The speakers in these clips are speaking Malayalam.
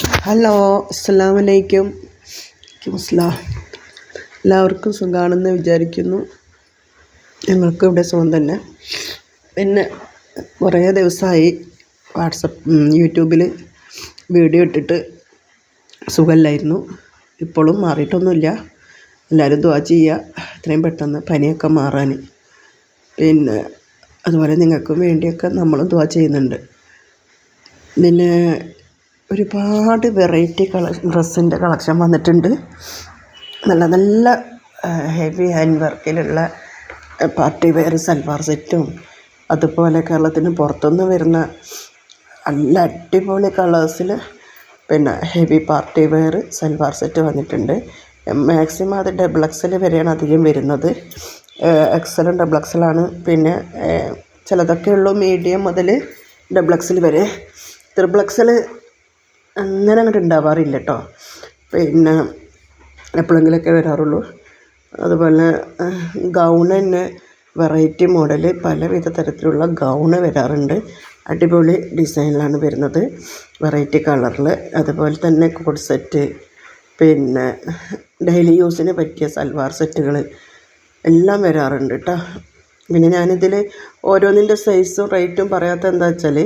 ഹലോ അസ്സാം വലൈക്കും അസ്ലാം എല്ലാവർക്കും സുഖമാണെന്ന് വിചാരിക്കുന്നു. ഞങ്ങൾക്കും ഇവിടെ സുഖം തന്നെ. പിന്നെ കുറേ ദിവസമായി വാട്സപ്പ് യൂട്യൂബിൽ വീഡിയോ ഇട്ടിട്ട് സുഖമില്ലായിരുന്നു ഇപ്പോഴും മാറിയിട്ടൊന്നുമില്ല. എല്ലാവരും ദ്വാ ചെയ്യുക. എത്രയും പെട്ടെന്ന് പനിയൊക്കെ മാറാൻ പിന്നെ അതുപോലെ നിങ്ങൾക്കും വേണ്ടിയൊക്കെ നമ്മളും ദ്വാ ചെയ്യുന്നുണ്ട്. പിന്നെ ഒരുപാട് വെറൈറ്റി കള ഡ്രസ്സിന്റെ കളക്ഷൻ വന്നിട്ടുണ്ട്. നല്ല നല്ല ഹെവി ഹാൻഡ് വർക്കിലുള്ള പാർട്ടി വെയർ സൽവാർ സെറ്റും അതുപോലെ കേരളത്തിന് പുറത്തുനിന്ന് വരുന്ന നല്ല അടിപൊളി കളേഴ്സിൽ പിന്നെ heavy party wear salwar set വന്നിട്ടുണ്ട്. മാക്സിമം അത് ഡബിൾ എക്സൽ വരെയാണ് അധികം വരുന്നത്. എക്സലും ഡബിൾ എക്സലാണ് പിന്നെ ചിലതൊക്കെ ഉള്ളൂ മീഡിയം മുതൽ ഡബിൾ എക്സൽ വരെ. ത്രിബിൾ എക്സൽ അങ്ങനെ അങ്ങോട്ട് ഉണ്ടാവാറില്ല കേട്ടോ പിന്നെ എപ്പോഴെങ്കിലുമൊക്കെ വരാറുള്ളൂ. അതുപോലെ ഗൗൺ തന്നെ വെറൈറ്റി മോഡൽ പലവിധ തരത്തിലുള്ള ഗൗൺ വരാറുണ്ട്. അടിപൊളി ഡിസൈനിലാണ് വരുന്നത്. വെറൈറ്റി കളറിൽ അതുപോലെ തന്നെ കോഡ് സെറ്റ് പിന്നെ ഡെയിലി യൂസിന് പറ്റിയ സൽവാർ സെറ്റുകൾ എല്ലാം വരാറുണ്ട് കേട്ടോ പിന്നെ ഞാനിതിൽ ഓരോന്നിന്റെ സൈസും റേറ്റും പറയാത്ത എന്താ വെച്ചാൽ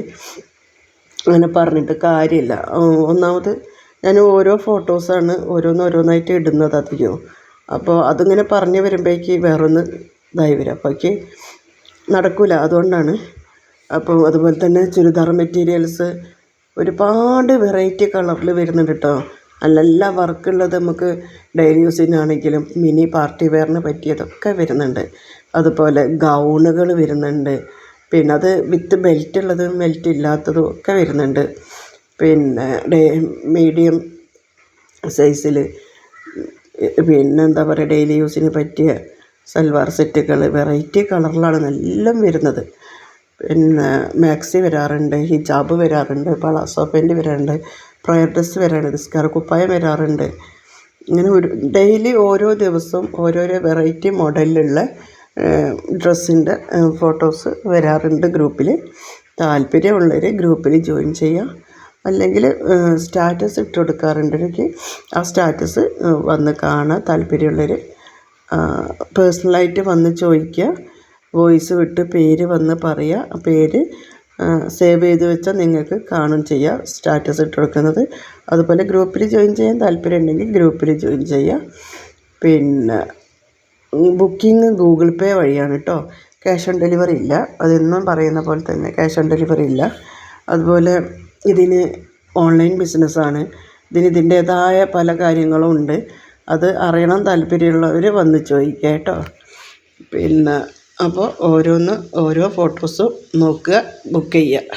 അങ്ങനെ പറഞ്ഞിട്ട് കാര്യമില്ല. ഒന്നാമത് ഞാൻ ഓരോ ഫോട്ടോസാണ് ഓരോന്നോരോന്നായിട്ട് ഇടുന്നത് അധികവും അപ്പോൾ അതിങ്ങനെ പറഞ്ഞു വരുമ്പോഴേക്ക് വേറൊന്ന് ഇതായി വരും. അപ്പോഴേക്ക് നടക്കില്ല അതുകൊണ്ടാണ്. അപ്പോൾ അതുപോലെ തന്നെ ചുരിദാർ മെറ്റീരിയൽസ് ഒരുപാട് വെറൈറ്റി കളറിൽ വരുന്നുണ്ട് കേട്ടോ. നല്ല വർക്കുള്ളത് നമുക്ക് ഡെയിലി യൂസിനാണെങ്കിലും മിനി പാർട്ടി വെയറിന് പറ്റിയതൊക്കെ വരുന്നുണ്ട്. അതുപോലെ ഗൗണുകൾ വരുന്നുണ്ട്. പിന്നെ അത് വിത്ത് ബെൽറ്റ് ഉള്ളതും ബെൽറ്റ് ഇല്ലാത്തതും ഒക്കെ വരുന്നുണ്ട്. പിന്നെ മീഡിയം സൈസിൽ പിന്നെന്താ പറയുക ഡെയിലി യൂസിന് പറ്റിയ സൽവാർ സെറ്റുകൾ വെറൈറ്റി കളറിലാണ് എല്ലാം വരുന്നത്. പിന്നെ മാക്സി വരാറുണ്ട് ഹിജാബ് വരാറുണ്ട് പളാസോ പാന്റ് വരാറുണ്ട് പ്രയർ ഡ്രസ്സ് വരാറുണ്ട് നിസ്കാര കുപ്പായം വരാറുണ്ട്. ഇങ്ങനെ ഒരു ഡെയിലി ഓരോ ദിവസവും ഓരോരോ വെറൈറ്റി മോഡലിലുള്ള ഡ്രസ്സിന്റെ ഫോട്ടോസ് വരാറുണ്ട് ഗ്രൂപ്പിൽ താല്പര്യമുള്ളവർ ഗ്രൂപ്പിൽ ജോയിൻ ചെയ്യുക അല്ലെങ്കിൽ സ്റ്റാറ്റസ് ഇട്ട് കൊടുക്കാറുണ്ട് എനിക്ക് ആ സ്റ്റാറ്റസ് വന്ന് കാണുക താല്പര്യമുള്ളവർ പേഴ്സണലായിട്ട് വന്ന് ചോദിക്കുക വോയിസ് വിട്ട് പേര് വന്ന് പറയുക പേര് സേവ് ചെയ്ത് വെച്ചാൽ നിങ്ങൾക്ക് കാണും ചെയ്യാം സ്റ്റാറ്റസ് ഇട്ട് കൊടുക്കുന്നത് അതുപോലെ ഗ്രൂപ്പിൽ ജോയിൻ ചെയ്യാൻ താല്പര്യം ഉണ്ടെങ്കിൽ ഗ്രൂപ്പിൽ ജോയിൻ ചെയ്യുക പിന്നെ ബുക്കിംഗ് ഗൂഗിൾ പേ വഴിയാണ് കേട്ടോ ക്യാഷ് ഓൺ ഡെലിവറി ഇല്ല. അതെന്നും പറയുന്ന പോലെ തന്നെ ക്യാഷ് ഓൺ ഡെലിവറി ഇല്ല. അതുപോലെ ഇതിന് ഓൺലൈൻ ബിസിനസ്സാണ് ഇതിന് ഇതിന്റേതായ പല കാര്യങ്ങളും ഉണ്ട്. അത് അറിയണം താല്പര്യമുള്ളവർ വന്ന് ചോദിക്കുക കേട്ടോ പിന്നെ അപ്പോൾ ഓരോന്ന് ഓരോ ഫോട്ടോസും നോക്കുക ബുക്ക് ചെയ്യുക.